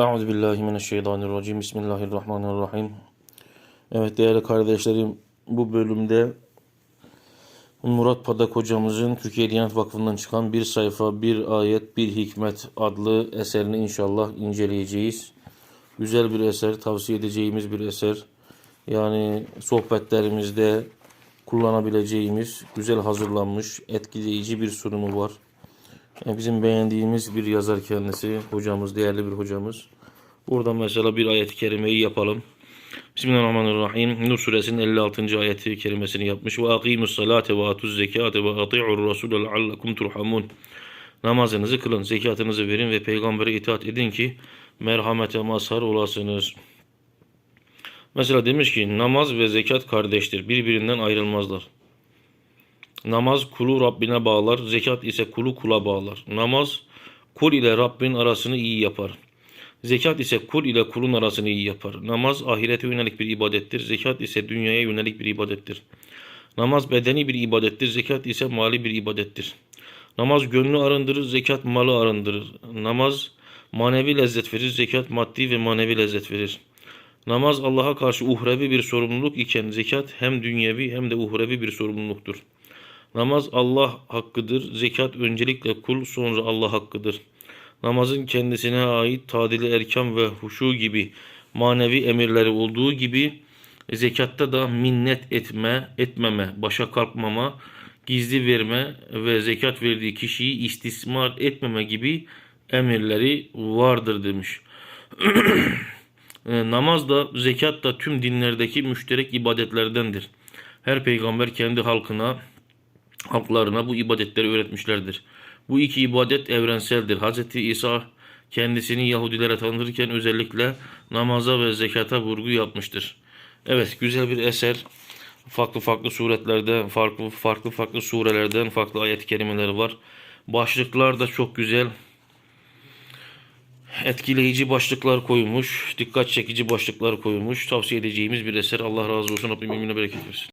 Euzu billahi mineşşeytanirracim. Bismillahirrahmanirrahim. Evet değerli kardeşlerim bu bölümde Murat Padak hocamızın Türkiye Diyanet Vakfı'ndan çıkan bir sayfa, bir ayet, bir hikmet adlı eserini inşallah inceleyeceğiz. Güzel bir eser, tavsiye edeceğimiz bir eser. Yani sohbetlerimizde kullanabileceğimiz, güzel hazırlanmış, etkileyici bir sunumu var. Yani bizim beğendiğimiz bir yazar kendisi, hocamız, değerli bir hocamız. Burada mesela bir ayet-i kerimeyi yapalım. Bismillahirrahmanirrahim. Nur suresinin 56. ayeti kerimesini yapmış. Ve akimus salate ve atuz zekate ve ati'ur rasule leallekum turhamun. Namazınızı kılın, zekatınızı verin ve peygambere itaat edin ki merhamete mazhar olasınız. Mesela demiş ki namaz ve zekat kardeştir. Birbirinden ayrılmazlar. Namaz kulu Rabbine bağlar, zekat ise kulu kula bağlar. Namaz kul ile Rabbin arasını iyi yapar. Zekat ise kul ile kulun arasını iyi yapar. Namaz ahirete yönelik bir ibadettir. Zekat ise dünyaya yönelik bir ibadettir. Namaz bedeni bir ibadettir. Zekat ise mali bir ibadettir. Namaz gönlü arındırır, zekat malı arındırır. Namaz manevi lezzet verir, zekat maddi ve manevi lezzet verir. Namaz Allah'a karşı uhrevi bir sorumluluk iken zekat hem dünyevi hem de uhrevi bir sorumluluktur. Namaz Allah hakkıdır. Zekat öncelikle kul sonra Allah hakkıdır. Namazın kendisine ait tadili erkan ve huşu gibi manevi emirleri olduğu gibi zekatta da minnet etme, etmeme, başa kalkmama, gizli verme ve zekat verdiği kişiyi istismar etmeme gibi emirleri vardır demiş. E, Namaz da zekat da tüm dinlerdeki müşterek ibadetlerdendir. Her peygamber kendi halkına halklarına bu ibadetleri öğretmişlerdir. Bu iki ibadet evrenseldir. Hz. İsa kendisini Yahudilere tanıtırken özellikle namaza ve zekata vurgu yapmıştır. Evet güzel bir eser. Farklı farklı suretlerde, farklı farklı farklı surelerden farklı ayet-i kerimeleri var. Başlıklar da çok güzel. Etkileyici başlıklar koymuş, dikkat çekici başlıklar koymuş. Tavsiye edeceğimiz bir eser. Allah razı olsun. Rabbim bereket versin.